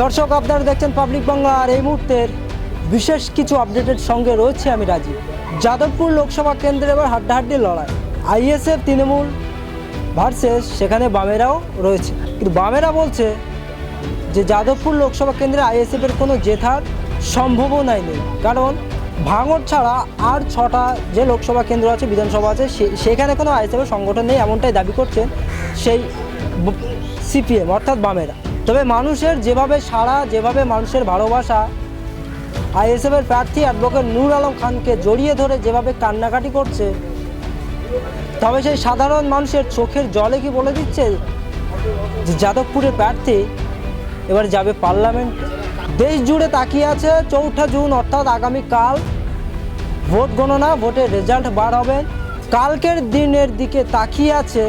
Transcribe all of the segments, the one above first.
দর্শক, আপনারা দেখছেন পাবলিক বাংলা আর এই মুহূর্তের বিশেষ কিছু আপডেটের সঙ্গে রয়েছে আমি রাজীব। যাদবপুর লোকসভা কেন্দ্রে এবার হাড্ডাহাড্ডি লড়াই। আইএসএফ, তৃণমূল ভার্সেস সেখানে বামেরাও রয়েছে। কিন্তু বামেরা বলছে যে যাদবপুর লোকসভা কেন্দ্রে আইএসএফের কোনো জেতার সম্ভাবনাই নেই। কারণ ভাঙড় ছাড়া আর ছটা যে লোকসভা কেন্দ্র আছে, বিধানসভা আছে সেখানে কোনো আইএসএফের সংগঠন নেই, এমনটাই দাবি করছেন সেই সিপিএম, অর্থাৎ বামেরা। তবে মানুষের যেভাবে সাড়া, যেভাবে মানুষের ভালোবাসা, আইএসএফের প্রার্থী অ্যাডভোকেট নূর আলম খানকে জড়িয়ে ধরে যেভাবে কান্নাকাটি করছে, তবে সেই সাধারণ মানুষের চোখের জলে কি বলে দিচ্ছে যে যাদবপুরের প্রার্থী এবার যাবে পার্লামেন্ট? দেশ জুড়ে তাকিয়ে আছে চৌঠা জুন, অর্থাৎ আগামীকাল। ভোট গণনা, ভোটের রেজাল্ট বার হবে। কালকের দিনের দিকে তাকিয়ে আছে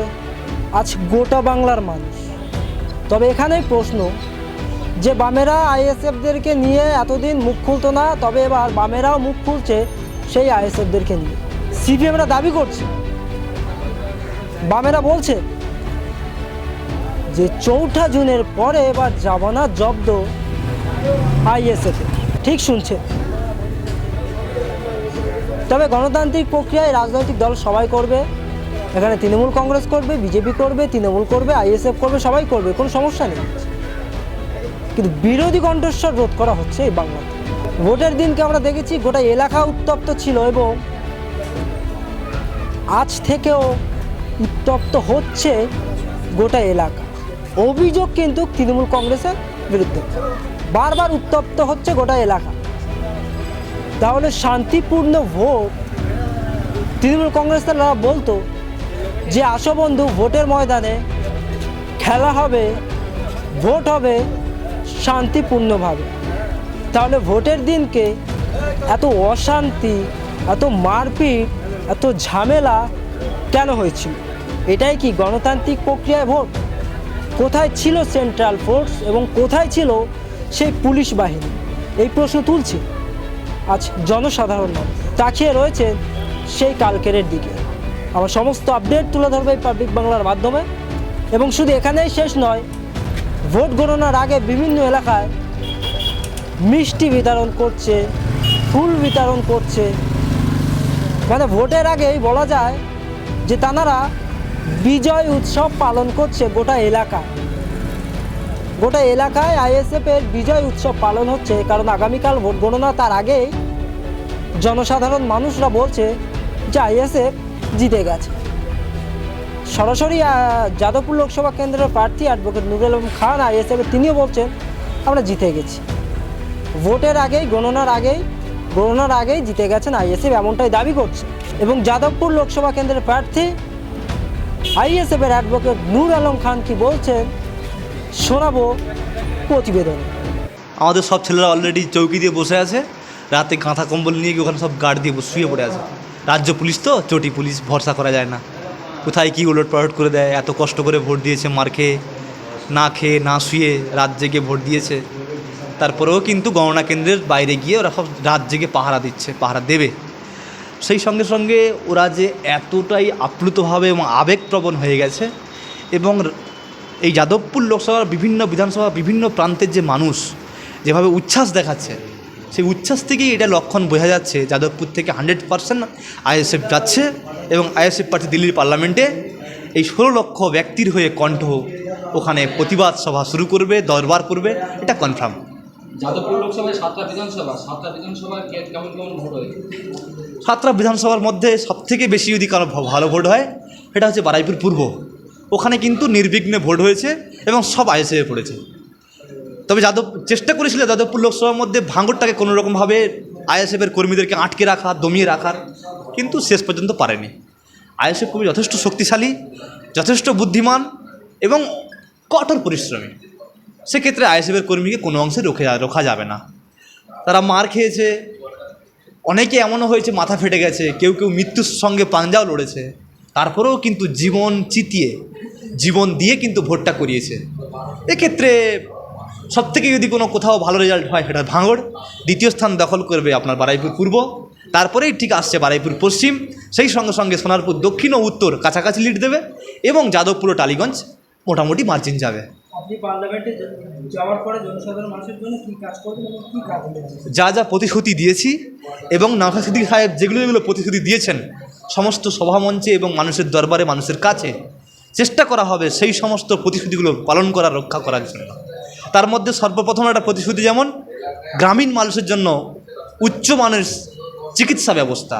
আজ গোটা বাংলার মানুষ। তবে এখানেই প্রশ্ন, যে বামেরা আইএসএফদেরকে নিয়ে এতদিন মুখ খুলতো না, তবে এবার বামেরাও মুখ খুলছে সেই আইএসএফদেরকে নিয়ে। সিপিএমরা দাবি করছে। বামেরা বলছে যে চৌঠা জুনের পরে এবার জামানা জব্দ আইএসএফ। ঠিক শুনছে। তবে গণতান্ত্রিক প্রক্রিয়ায় রাজনৈতিক দল সবাই করবে। এখানে তৃণমূল কংগ্রেস করবে, বিজেপি করবে, তৃণমূল করবে, আইএসএফ করবে, সবাই করবে, কোনো সমস্যা নেই। কিন্তু বিরোধী কণ্ঠস্বর রোধ করা হচ্ছে এই বাংলাতে। ভোটের দিনকে আমরা দেখেছি, গোটা এলাকা উত্তপ্ত ছিল এবং আজ থেকেও উত্তপ্ত হচ্ছে গোটা এলাকা। অভিযোগ কিন্তু তৃণমূল কংগ্রেসের বিরুদ্ধে। বারবার উত্তপ্ত হচ্ছে গোটা এলাকা। তাহলে শান্তিপূর্ণ ভোট তৃণমূল কংগ্রেস তারা বলতো যে আসো বন্ধু, ভোটের ময়দানে খেলা হবে, ভোট হবে শান্তিপূর্ণভাবে। তাহলে ভোটের দিনকে এত অশান্তি, এত মারপিট, এত ঝামেলা কেন হয়েছিল? এটাই কি গণতান্ত্রিক প্রক্রিয়ায় ভোট? কোথায় ছিল সেন্ট্রাল ফোর্স এবং কোথায় ছিল সেই পুলিশ বাহিনী? এই প্রশ্ন তুলছে আজ জনসাধারণ তাকিয়ে রয়েছে সেই কালকেরের দিকে। আমার সমস্ত আপডেট তুলে ধরবে এই পাবলিক বাংলার মাধ্যমে। এবং শুধু এখানেই শেষ নয়, ভোট গণনার আগে বিভিন্ন এলাকায় মিষ্টি বিতরণ করছে, ফুল বিতরণ করছে। মানে ভোটের আগেই বলা যায় যে তানারা বিজয় উৎসব পালন করছে গোটা এলাকা গোটা এলাকায় আইএসএফ এর বিজয় উৎসব পালন হচ্ছে কারণ আগামীকাল ভোট গণনা তার আগেই জনসাধারণ মানুষরা বলছে যে আইএসএফ জিতে গেছে। সরাসরি যাদবপুর লোকসভা কেন্দ্রের প্রার্থী অ্যাডভোকেট নুরুল আলম খান আইএসএফ তিনিও বলছেন, আমরা জিতে গেছি। ভোটের আগেই, গণনার আগেই গণনার আগেই জিতে গেছেন আইএসএফ, এমনটাই দাবি করছে। এবং যাদবপুর লোকসভা কেন্দ্রের প্রার্থী আইএসএফের অ্যাডভোকেট নূর আলম খান কি বলছেন, শোনাবো প্রতিবেদনে। আমাদের সব ছেলেরা অলরেডি চৌকি দিয়ে বসে আছে, রাতে কাঁথা কম্বল নিয়ে গিয়ে ওখানে সব গার্ড দিয়ে শুয়ে পড়ে আছে। রাজ্য পুলিশ তো, চটি পুলিশ, ভরসা করা যায় না। কোথায় কী উলট পালট করে দেয়, এত কষ্ট করে ভোট দিয়েছে মার খেয়ে, না খেয়ে, না শুয়ে রাত জেগে ভোট দিয়েছে। তারপরেও কিন্তু গণনা কেন্দ্রের বাইরে গিয়ে ওরা সব রাত জেগে পাহারা দিচ্ছে, পাহারা দেবে। সেই সঙ্গে সঙ্গে ওরা যে এতটাই আপ্লুতভাবে এবং আবেগপ্রবণ হয়ে গেছে এবং এই যাদবপুর লোকসভার বিভিন্ন বিধানসভা বিভিন্ন প্রান্তের যে মানুষ যেভাবে উচ্ছ্বাস দেখাচ্ছে সেই উচ্ছ্বাস থেকেই এটা লক্ষণ বোঝা যাচ্ছে। যাদবপুর থেকে হান্ড্রেড পার্সেন্ট আইএসএফ যাচ্ছে এবং আইএসএফ পার্টি দিল্লির পার্লামেন্টে এই ষোলো লক্ষ ব্যক্তির হয়ে কণ্ঠ ওখানে প্রতিবাদ সভা শুরু করবে দরবার করবে। এটা কনফার্ম যাদবপুর লোকসভায় সাতটা বিধানসভা সাতটা কেমন কেমন ভোট হয়? সাতটা বিধানসভার মধ্যে সবথেকে বেশি যদি কারও ভালো ভোট হয় সেটা হচ্ছে বারাইপুর পূর্ব। ওখানে কিন্তু নির্বিঘ্নে ভোট হয়েছে এবং সব আইএসএফে পড়েছে। তবে যাদব চেষ্টা করেছিল যাদবপুর লোকসভার মধ্যে ভাঙরটাকে কোনো রকমভাবে আইএসএফের কর্মীদেরকে আটকে রাখা, দমিয়ে রাখার, কিন্তু শেষ পর্যন্ত পারেনি। আইএসএফ কর্মী যথেষ্ট শক্তিশালী, যথেষ্ট বুদ্ধিমান এবং কঠোর পরিশ্রমী। সেক্ষেত্রে আইএসএফের কর্মীকে কোনো অংশে রোখে, রোখা যাবে না। তারা মার খেয়েছে, অনেকে এমনও হয়েছে, মাথা ফেটে গেছে, কেউ কেউ মৃত্যুর সঙ্গে পাঞ্জাও লড়েছে। তারপরেও কিন্তু জীবন চিতিয়ে, জীবন দিয়ে কিন্তু ভোটটা করিয়েছে। এক্ষেত্রে সব থেকে যদি কোনো কোথাও ভালো রেজাল্ট হয় সেটা ভাঙড়। দ্বিতীয় স্থান দখল করবে আপনার বারাইপুর পূর্ব। তারপরেই ঠিক আসছে বারাইপুর পশ্চিম। সেই সঙ্গে সঙ্গে সোনারপুর দক্ষিণ ও উত্তর কাছাকাছি লিড দেবে এবং যাদবপুর ও টালিগঞ্জ মোটামুটি মার্জিন যাবে। যা যা প্রতিশ্রুতি দিয়েছি এবং নওশাদ সিদ্দিকী সাহেব যেগুলো যেগুলো প্রতিশ্রুতি দিয়েছেন সমস্ত সভামঞ্চে এবং মানুষের দরবারে মানুষের কাছে চেষ্টা করা হবে সেই সমস্ত প্রতিশ্রুতিগুলো পালন করা রক্ষা করার জন্য। তার মধ্যে সর্বপ্রথম একটা প্রতিশ্রুতি যেমন, গ্রামীণ মানুষের জন্য উচ্চমানের চিকিৎসা ব্যবস্থা।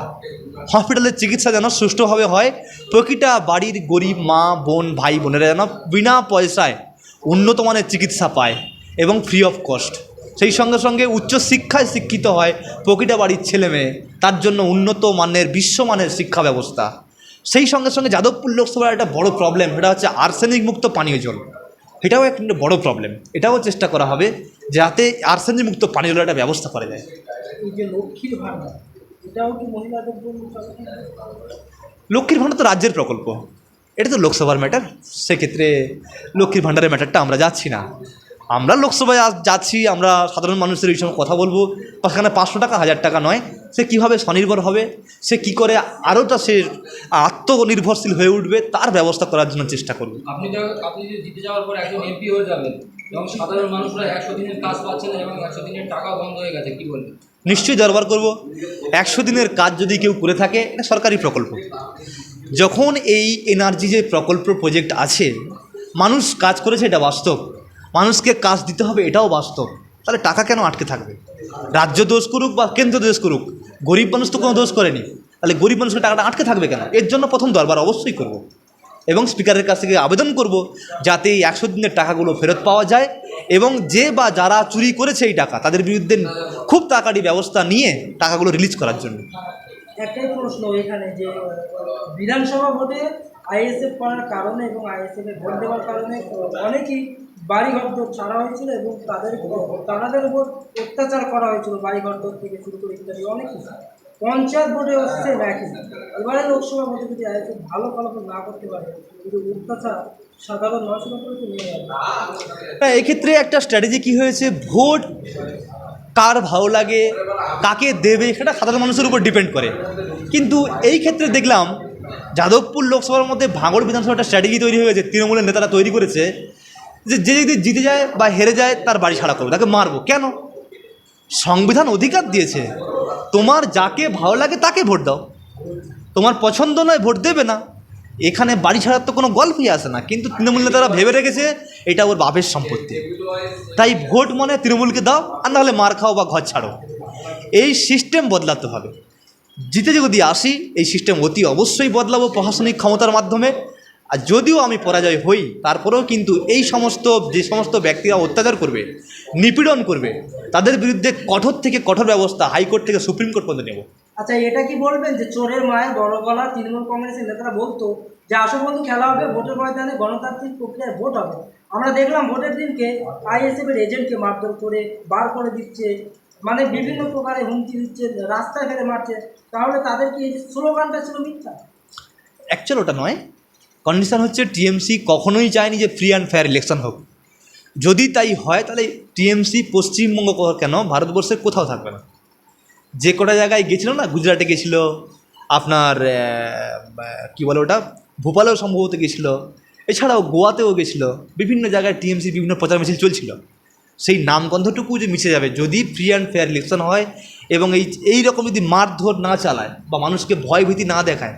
হসপিটালের চিকিৎসা যেন সুষ্ঠুভাবে হয়, প্রতিটা বাড়ির গরিব মা, বোন, ভাই, বোনেরা যেন বিনা পয়সায় উন্নত মানের চিকিৎসা পায় এবং ফ্রি অফ কস্ট সেই সঙ্গে সঙ্গে উচ্চ শিক্ষায় শিক্ষিত হয় প্রতিটা বাড়ির ছেলে মেয়ে, তার জন্য উন্নত মানের বিশ্বমানের শিক্ষা ব্যবস্থা। সেই সঙ্গে সঙ্গে যাদবপুর লোকসভার একটা বড় প্রবলেম সেটা হচ্ছে আর্সেনিক মুক্ত পানীয় জল। এটাও একটা বড় প্রবলেম এটাও চেষ্টা করা হবে যাতে আর্সেনিক মুক্ত পানীয় জলের একটা ব্যবস্থা করা যায়? লক্ষ্মীর ভাণ্ডার তো রাজ্যের প্রকল্প। এটা তো লোকসভার ম্যাটার সেক্ষেত্রে লক্ষ্মীর ভাণ্ডারের ম্যাটারটা আমরা যাচ্ছি না। আমরা লোকসভায় যাচ্ছি আমরা সাধারণ মানুষের এই সময় কথা বলব। সেখানে পাঁচশো টাকা হাজার টাকা নয়। সে কীভাবে স্বনির্ভর হবে? সে কি করে আরোটা সে আত্মনির্ভরশীল হয়ে উঠবে তার ব্যবস্থা করার জন্য চেষ্টা করবে। আপনি আপনি যদি জিতে যাওয়ার পর একজন এমপি হয়ে যাবেন এবং সাধারণ মানুষরা একশো দিনের কাজ পাচ্ছে না এবং একশো দিনের টাকাও বন্ধ হয়ে গেছে কি বলবেন? নিশ্চয়ই দরবার করব। একশো দিনের কাজ যদি কেউ করে থাকে এটা সরকারি প্রকল্প। যখন এই এনার্জি যে প্রকল্প প্রজেক্ট আছে মানুষ কাজ করেছে এটা বাস্তব। মানুষকে কাজ দিতে হবে এটাও বাস্তব। তাহলে টাকা কেন আটকে থাকবে? রাজ্য দোষ করুক বা কেন্দ্র দোষ করুক, গরিব মানুষ তো কোনো দোষ করেনি। তাহলে গরিব মানুষের টাকাটা আটকে থাকবে কেন? এর জন্য প্রথম দরবার অবশ্যই করব। এবং স্পিকারের কাছ থেকে আবেদন করব যাতে এই একশো দিনের টাকাগুলো ফেরত পাওয়া যায় এবং যে বা যারা চুরি করেছে এই টাকা, তাদের বিরুদ্ধে খুব তাড়াতাড়ি ব্যবস্থা নিয়ে টাকাগুলো রিলিজ করার জন্য। একটাই প্রশ্ন এখানে যে, বিধানসভা ভোটে আইএসএফ করার কারণে এবং আইএসএফ এ ভোট দেওয়ার কারণে অনেকেই বাড়িঘর দর ছাড়া হয়েছিল এবং তাদের তাদের উপর অত্যাচার করা হয়েছিল বাড়িঘর দর থেকে শুরু করে ইত্যাদি অনেক কিছু। পঞ্চায়েত বোর্ডে হচ্ছে একই। এবারে লোকসভা ভোটে যদি আইএসএফ ভালো ফলাফল না করতে পারে কিন্তু অত্যাচার সাধারণ মানুষের উপরে তো নিয়ে যাবে এক্ষেত্রে একটা স্ট্র্যাটেজি কী হয়েছে? ভোট কার ভালো লাগে, কাকে দেবে, সেটা সাধারণ মানুষের উপর ডিপেন্ড করে। কিন্তু এই ক্ষেত্রে দেখলাম, যাদবপুর লোকসভার মধ্যে ভাঙড় বিধানসভা একটা স্ট্র্যাটেজি তৈরি হয়েছে, তৃণমূলের নেতারা তৈরি করেছে যে যে যদি জিতে যায় বা হেরে যায়, তার বাড়ি ছাড়া করবে তাকে মারবো। কেন? সংবিধান অধিকার দিয়েছে। তোমার যাকে ভালো লাগে তাকে ভোট দাও। তোমার পছন্দ নয় ভোট দেবে না। এখানে বাড়ি ছাড়ার তো কোনো গল্পই আসে না। কিন্তু তৃণমূল নেতারা ভেবে রেখেছে, এটা ওর বাপের সম্পত্তি। তাই ভোট মনে তৃণমূলকে দাও, আর নাহলে মার খাও বা ঘর ছাড়ো। এই সিস্টেম বদলাতে হবে। জিতে যদি আসি, এই সিস্টেম অতি অবশ্যই বদলাবো প্রশাসনিক ক্ষমতার মাধ্যমে। আর যদিও আমি পরাজয় হই তারপরেও কিন্তু এই সমস্ত যে সমস্ত ব্যক্তিরা অত্যাচার করবে নিপীড়ন করবে তাদের বিরুদ্ধে কঠোর থেকে কঠোর ব্যবস্থা হাইকোর্ট থেকে সুপ্রিম কোর্ট পর্যন্ত নেব। আচ্ছা এটা কি বলবেন যে চোরের মায়ের বড় গলা তৃণমূল কংগ্রেসের নেতারা বলতো যে আসল বন্ধু খেলা হবে ভোটের ময়দানে গণতান্ত্রিক প্রক্রিয়ায় ভোট হবে। আমরা দেখলাম ভোটের দিনকে আইএসএফ এর এজেন্টকে মারধর করে বার করে দিচ্ছে মানে বিভিন্ন প্রকারে হুমকি দিচ্ছে রাস্তায় ফেলে মারছে। তাহলে তাদের কি এই স্লোগানটা ছিল মিথ্যা? অ্যাকচুয়াল ওটা নয়। কন্ডিশন হচ্ছে টিএমসি কখনোই চায়নি যে ফ্রি অ্যান্ড ফেয়ার ইলেকশন হোক। যদি তাই হয়, তাহলে টিএমসি পশ্চিমবঙ্গ কেন? ভারতবর্ষের কোথাও থাকবে না। যে কটা জায়গায় গেছিল না, গুজরাটে গেছিল, আপনার কী বলে ওটা? ভোপালেও সম্ভবত গেছিল। এছাড়াও গোয়াতেও গেছিল। বিভিন্ন জায়গায় টিএমসি বিভিন্ন প্রচার মিছিল চলছিল। সেই নামগন্ধটুকু যে মিশে যাবে, যদি ফ্রি অ্যান্ড ফেয়ার ইলেকশন হয় এবং এই এই রকম যদি মারধর না চালায় বা মানুষকে ভয় ভীতি না দেখায়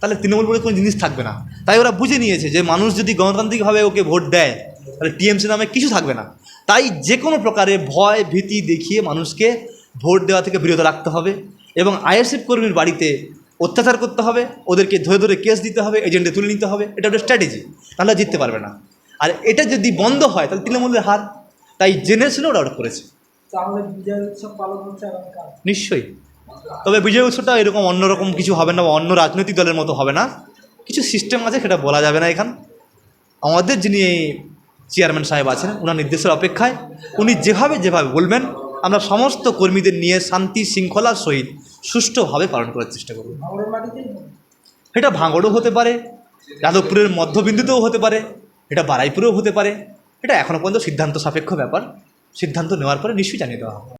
তাহলে তৃণমূল বলে কোনো জিনিস থাকবে না। তাই ওরা বুঝে নিয়েছে যে মানুষ যদি গণতান্ত্রিকভাবে ওকে ভোট দেয় তাহলে টিএমসি নামে কিছু থাকবে না। তাই যে কোনো প্রকারে ভয় ভীতি দেখিয়ে মানুষকে ভোট দেওয়া থেকে বিরত রাখতে হবে এবং আইএসএফ কর্মীর বাড়িতে অত্যাচার করতে হবে ওদেরকে ধরে ধরে কেস দিতে হবে এজেন্টে তুলে নিতে হবে এটা একটা স্ট্র্যাটেজি তাহলে জিততে পারবে না। আর এটা যদি বন্ধ হয় তাহলে তৃণমূলের হার তাই জেনে শুনে ওরা করেছে। নিশ্চয়ই। তবে বিজয় উৎসবটা এরকম অন্যরকম কিছু হবে না বা অন্য রাজনৈতিক দলের মতো হবে না। কিছু সিস্টেম আছে, সেটা বলা যাবে না এখান। আমাদের যিনি চেয়ারম্যান সাহেব আছেন ওনার নির্দেশের অপেক্ষায় উনি যেভাবে যেভাবে বলবেন, আমরা সমস্ত কর্মীদের নিয়ে শান্তি, শৃঙ্খলার সহিত সুষ্ঠুভাবে পালন করার চেষ্টা করব। এটা ভাঙড়ও হতে পারে, যাদবপুরের মধ্যবিন্দুতেও হতে পারে, এটা বারাইপুরেও হতে পারে, এটা এখনও পর্যন্ত সিদ্ধান্ত সাপেক্ষ ব্যাপার। সিদ্ধান্ত নেওয়ার পরে নিশ্চয়ই জানিয়ে দেওয়া হবে।